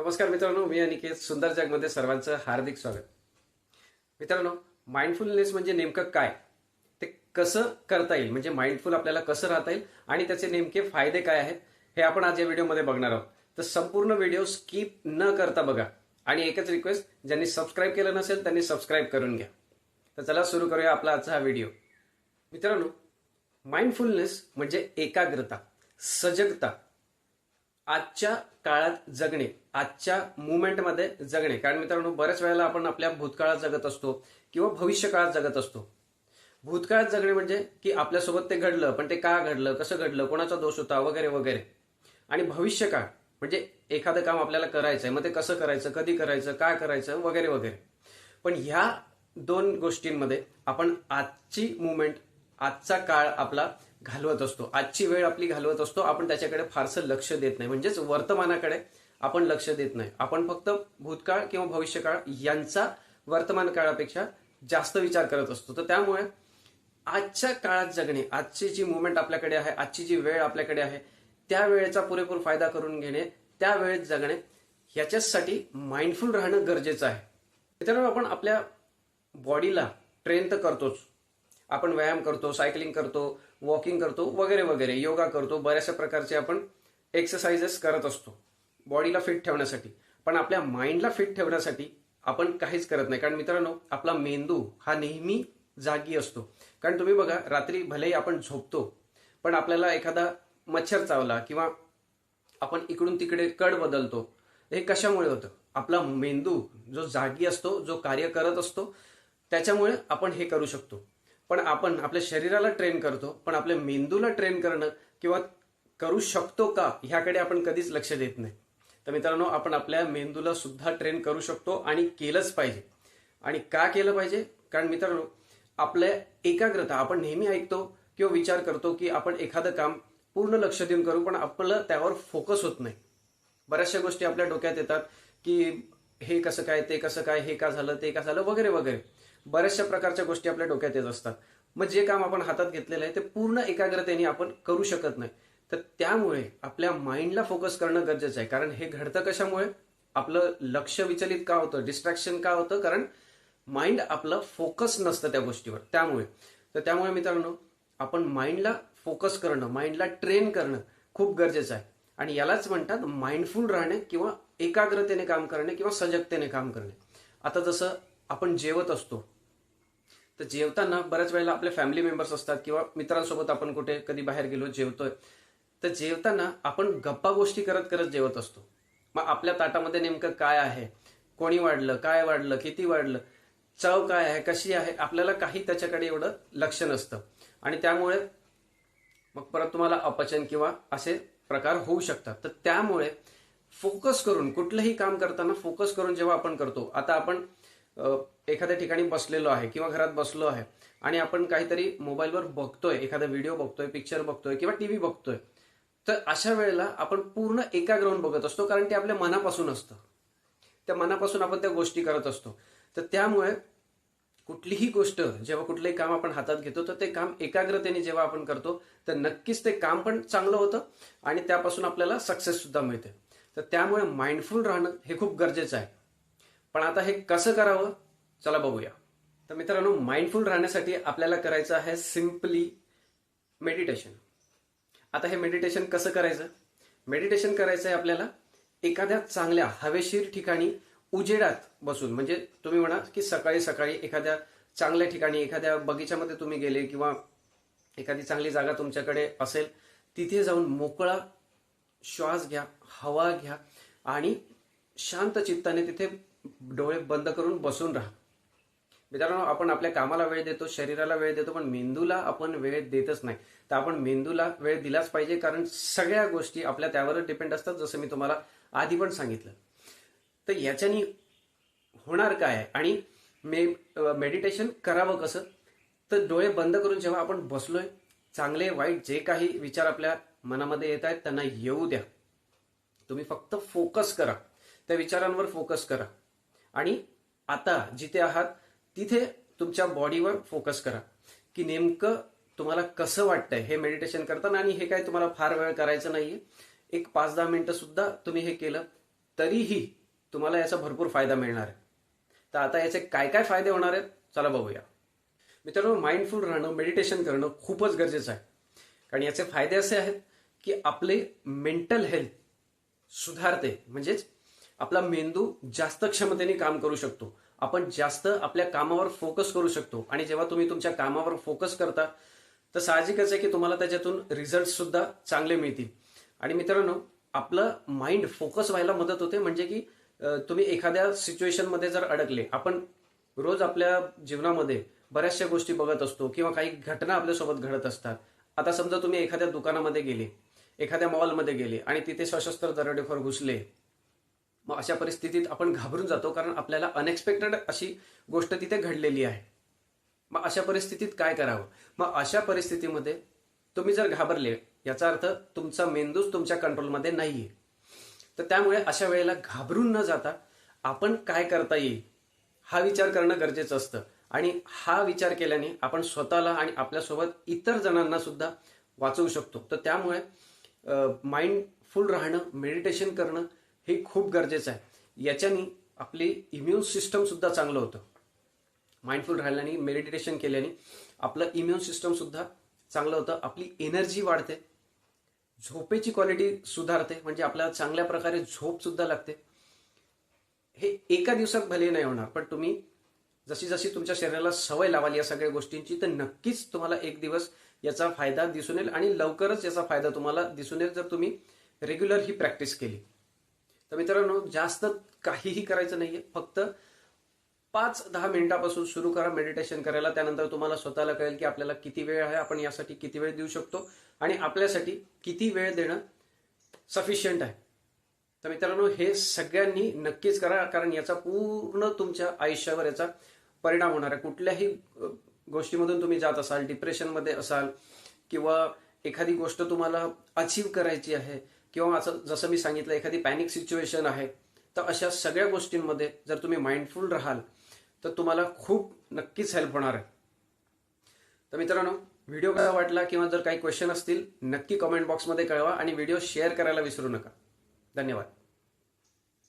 नमस्कार मित्रांनो मी अनिकेत सुंदर जगमध्ये सर्वांचं हार्दिक स्वागत. मित्रांनो माइंडफुलनेस म्हणजे नेमकं काय? ते कसं करता येईल? म्हणजे माइंडफुल आपल्याला कसं राहता येईल? आणि त्याचे नेमके फायदे काय आहेत? हे आपण आज या व्हिडिओमध्ये बघणार आहोत. तर संपूर्ण व्हिडिओ स्किप न करता बघा. आणि एकच रिक्वेस्ट ज्यांनी सबस्क्राईब केलं नसेल त्यांनी सबस्क्राईब करून घ्या. तर चला सुरू करूया आपला आजचा हा व्हिडिओ. मित्रांनो माइंडफुलनेस म्हणजे एकाग्रता सजगता. आजच्या काळात जगणे आजच्या मुवमेंटमध्ये जगणे. कारण मित्रांनो बऱ्याच वेळेला आपण आपल्या भूतकाळात जगत असतो किंवा भविष्य काळात जगत असतो. भूतकाळात जगणे म्हणजे की आपल्यासोबत ते घडलं पण ते का घडलं कसं घडलं कोणाचा दोष होता वगैरे वगैरे. आणि भविष्य काळ म्हणजे एखादं काम आपल्याला करायचं आहे मग ते कसं करायचं कधी करायचं काय करायचं वगैरे वगैरे. पण ह्या दोन गोष्टींमध्ये आपण आजची मुवमेंट आजचा काळ आपला घालवत असतो. आजची वेळ आपली घालवत असतो. आपण त्याच्याकडे फारसं लक्ष देत नाही. म्हणजेच वर्तमानाकडे आपण लक्ष देत नाही. आपण फक्त भूतकाळ किंवा भविष्यकाळ यांचा वर्तमान काळापेक्षा जास्त विचार करत असतो. तर त्यामुळे आजच्या काळात जगणे आजची जी मुवमेंट आपल्याकडे आहे आजची जी वेळ आपल्याकडे आहे त्या वेळेचा पुरेपूर फायदा करून घेणे त्या वेळेत जगणे ह्याच्यासाठी माइंडफुल राहणं गरजेचं आहे. मित्रांनो आपण आपल्या बॉडीला ट्रेन तर करतोच. आपण व्यायाम करतो सायकलिंग करतो वॉकिंग करतो वगैरे वगैरे. योगा करतो. बऱ्याचशा प्रकारचे आपण एक्सरसाइजेस करत असतो. बॉडीला फिट ठेवण्यासाठी. पण आपल्या माइंडला फिट ठेवण्यासाठी आपण काहीच करत नाही. कारण मित्रांनो आपला मेंदू हा नेहमी जागी असतो. कारण तुम्ही बघा रात्री भलेही आपण झोपतो पण आपल्याला एखादा मच्छर चावला किंवा आपण इकडून तिकडे कड बदलतो हे कशामुळे होतं? आपला मेंदू जो जागी असतो जो कार्य करत असतो त्याच्यामुळे आपण हे करू शकतो. पण आपण आपल्या शरीराला ट्रेन करतो पण आपल्या मेंदूला ट्रेन करणं किंवा करू शकतो का ह्याकडे आपण कधीच लक्ष देत नाही. तर मित्रांनो आपण आपल्या मेंदूला सुद्धा ट्रेन करू शकतो आणि केलंच पाहिजे. आणि का केलं पाहिजे? कारण मित्रांनो आपल्या एकाग्रता आपण नेहमी ऐकतो किंवा विचार करतो की आपण एखादं काम पूर्ण लक्ष देऊन करू पण आपलं त्यावर फोकस होत नाही. बऱ्याचशा गोष्टी आपल्या डोक्यात येतात की हे कसं काय ते कसं काय हे का झालं ते का झालं वगैरे वगैरे. बऱ्याचशा प्रकारच्या गोष्टी आपल्या डोक्यात येत असतात. मग जे काम आपण हातात घेतलेलं आहे ते पूर्ण एकाग्रतेने आपण करू शकत नाही. तर त्यामुळे आपल्या माइंडला फोकस करणं गरजेचं आहे. कारण हे घडतं कशामुळे? आपलं लक्ष विचलित का होतं? डिस्ट्रॅक्शन का होतं? कारण माइंड आपलं फोकस नसतं त्या गोष्टीवर. त्यामुळे. तर त्यामुळे मित्रांनो आपण माइंडला फोकस करणं माइंडला ट्रेन करणं खूप गरजेचं आहे. आणि यालाच म्हणतात माइंडफुल राहणे किंवा एकाग्रतेने काम करणे किंवा सजगतेने काम करणे. आता जसं आपण जेवत असतो. तर जेवताना बऱ्याच वेळेला आपले फॅमिली मेंबर्स असतात किंवा मित्रांसोबत आपण कुठे कधी बाहेर गेलो जेवतोय. तर जेवताना आपण गप्पा गोष्टी करत करत जेवत असतो. मग आपल्या ताटामध्ये नेमकं काय आहे? कोणी वाढलं काय वाढलं किती वाढलं चव काय आहे कशी आहे? आपल्याला काही त्याच्याकडे एवढं लक्ष नसतं. आणि त्यामुळे मग परत तुम्हाला अपचन किंवा असे प्रकार होऊ शकतात. तर त्यामुळे फोकस करून कुठलंही काम करताना फोकस करून जेव्हा आपण करतो आता आपण एखाद्या ठिकाणी बसलेलो आहे किंवा घरात बसलो आहे आणि आपण काहीतरी मोबाईलवर बघतोय एखादा व्हिडिओ बघतोय पिक्चर बघतोय किंवा टीव्ही बघतोय तर अशा वेळेला आपण पूर्ण एकाग्र बघत असतो कारण ते आपल्या मनापासून असतं. त्या मनापासून आपण त्या गोष्टी करत असतो. तर त्यामुळे कुठलीही गोष्ट जेव्हा कुठलंही काम आपण हातात घेतो तर ते काम एकाग्रतेने जेव्हा आपण करतो तर नक्कीच ते काम पण चांगलं होतं आणि त्यापासून आपल्याला सक्सेस सुद्धा मिळते. तर त्यामुळे माइंडफुल राहणं हे खूप गरजेचं आहे. पण आता हे कसं करावं? चला बघूया. तर मित्रांनो माइंडफुल राहण्यासाठी आपल्याला करायचं आहे सिम्पली मेडिटेशन आता हे मेडिटेशन कसं करायचं? मेडिटेशन करायचं आहे आपल्याला एखाद्या चांगल्या हवेशीर ठिकाणी उजेडात बसून. म्हणजे तुम्ही म्हणा की सकाळी सकाळी एखाद्या चांगल्या ठिकाणी एखाद्या बगीच्यामध्ये तुम्ही गेले किंवा एखादी चांगली जागा तुमच्याकडे असेल तिथे जाऊन मोकळा श्वास घ्या हवा घ्या आणि शांत चित्ताने तिथे डोळे बंद करून बसून राहा. मित्रांनो आपण आपल्या कामाला वेळ देतो शरीराला वेळ देतो पण मेंदूला आपण वेळ देतच नाही. तर आपण मेंदूला वेळ दिलाच पाहिजे कारण सगळ्या गोष्टी आपल्या त्यावरच डिपेंड असतात जसं मी तुम्हाला आधी पण सांगितलं. तर याच्यानी होणार काय? आणि मे मेडिटेशन करावं कसं? तर डोळे बंद करून जेव्हा आपण बसलोय चांगले वाईट जे काही विचार आपल्या मनामध्ये येत आहेत त्यांना येऊ द्या. तुम्ही फक्त फोकस करा. त्या विचारांवर फोकस करा. आणि आता जिथे आहात तिथे तुमच्या बॉडीवर फोकस करा. की नेमकं तुम्हाला कसं वाटतंय? हे मेडिटेशन करताना आणि हे काय तुम्हाला फार वेळ करायचं नाहीये. एक पाच दहा मिनिटं सुद्धा तुम्ही हे केलं तरीही तुम्हाला याचा भरपूर फायदा मिळणार आहे. तर आता याचे काय काय फायदे होणार आहेत? चला बघूया. मित्रांनो माइंडफुल राहणं मेडिटेशन करणं खूपच गरजेचं आहे. कारण याचे फायदे असे आहेत की आपले मेंटल हेल्थ सुधारते. म्हणजेच आपला मेंदू जास्त क्षमतेने काम करू शकतो. आपण जास्त आपल्या कामावर फोकस करू शकतो. आणि जेव्हा तुम्ही तुमच्या कामावर फोकस करता तर साहजिकच आहे की तुम्हाला त्याच्यातून रिझल्ट सुद्धा चांगले मिळतील. आणि मित्रांनो आपलं माइंड फोकस व्हायला मदत होते. म्हणजे की तुम्ही एखाद्या सिच्युएशनमध्ये जर अडकले आपण रोज आपल्या जीवनामध्ये बऱ्याचशा गोष्टी बघत असतो किंवा काही घटना आपल्यासोबत घडत असतात. आता समजा तुम्ही एखाद्या दुकानामध्ये गेले एखाद्या मॉलमध्ये गेले आणि तिथे सशस्त्र दरोडेखोर घुसले मग अशा परिस्थितीत आपण घाबरून जातो कारण आपल्याला अनएक्सपेक्टेड अशी गोष्ट तिथे घडलेली आहे. मग अशा परिस्थितीत काय करावं? मग अशा परिस्थितीमध्ये तुम्ही जर घाबरले याचा अर्थ तुमचा मेंदूच तुमच्या कंट्रोलमध्ये नाहीये. तर त्यामुळे अशा वेळेला घाबरून न जाता आपण काय करता येईल? हा विचार करणं गरजेचं असतं. आणि हा विचार केल्याने आपण स्वतःला आणि आपल्यासोबत इतर जणांना सुद्धा वाचवू शकतो. तर त्यामुळे माइंडफुल राहणं मेडिटेशन करणं हे खूप गरजेचं आहे. याच्याने आपली इम्युन सिस्टम सुद्धा चांगलं होतं. माइंडफुल राहिल्याने मेडिटेशन केल्याने आपलं इम्युन सिस्टम सुद्धा चांगलं होतं. आपली एनर्जी वाढते. झोपेची क्वालिटी सुधारते. म्हणजे आपल्याला चांगल्या प्रकारे झोप सुद्धा लागते. हे एका दिवसात भले नाही होणार पण तुम्ही जशी जशी तुमच्या शरीराला सवय लावाल या सगळ्या गोष्टींची तर नक्कीच तुम्हाला एक दिवस याचा फायदा दिसून येईल आणि लवकरच याचा फायदा तुम्हाला दिसून येईल जर तुम्ही रेग्युलर ही प्रॅक्टिस केली. तर मित्रांनो जास्त काहीही करायचं नाहीये. फक्त पाच दहा मिनिटापासून सुरू करा मेडिटेशन करायला. त्यानंतर तुम्हाला स्वतःला कळेल की आपल्याला किती वेळ आहे आपण यासाठी किती वेळ देऊ शकतो आणि आपल्यासाठी किती वेळ देणं सफिशियंट आहे. तर मित्रांनो हे सगळ्यांनी नक्कीच करा कारण याचा पूर्ण तुमच्या आयुष्यावर याचा परिणाम होणार आहे. कुठल्याही गोष्टीमधून तुम्ही जात असाल डिप्रेशनमध्ये असाल किंवा एखादी गोष्ट तुम्हाला अचीव करायची आहे किंवा असं जसं मी सांगितलं एखादी पॅनिक सिच्युएशन आहे तर अशा सगळ्या गोष्टींमध्ये जर तुम्ही माइंडफुल राहाल तर तुम्हाला खूप नक्कीच हेल्प होणार आहे. तर मित्रांनो व्हिडिओ कसा वाटला किंवा जर काही क्वेश्चन असतील नक्की कमेंट बॉक्समध्ये कळवा आणि व्हिडिओ शेअर करायला विसरू नका. धन्यवाद.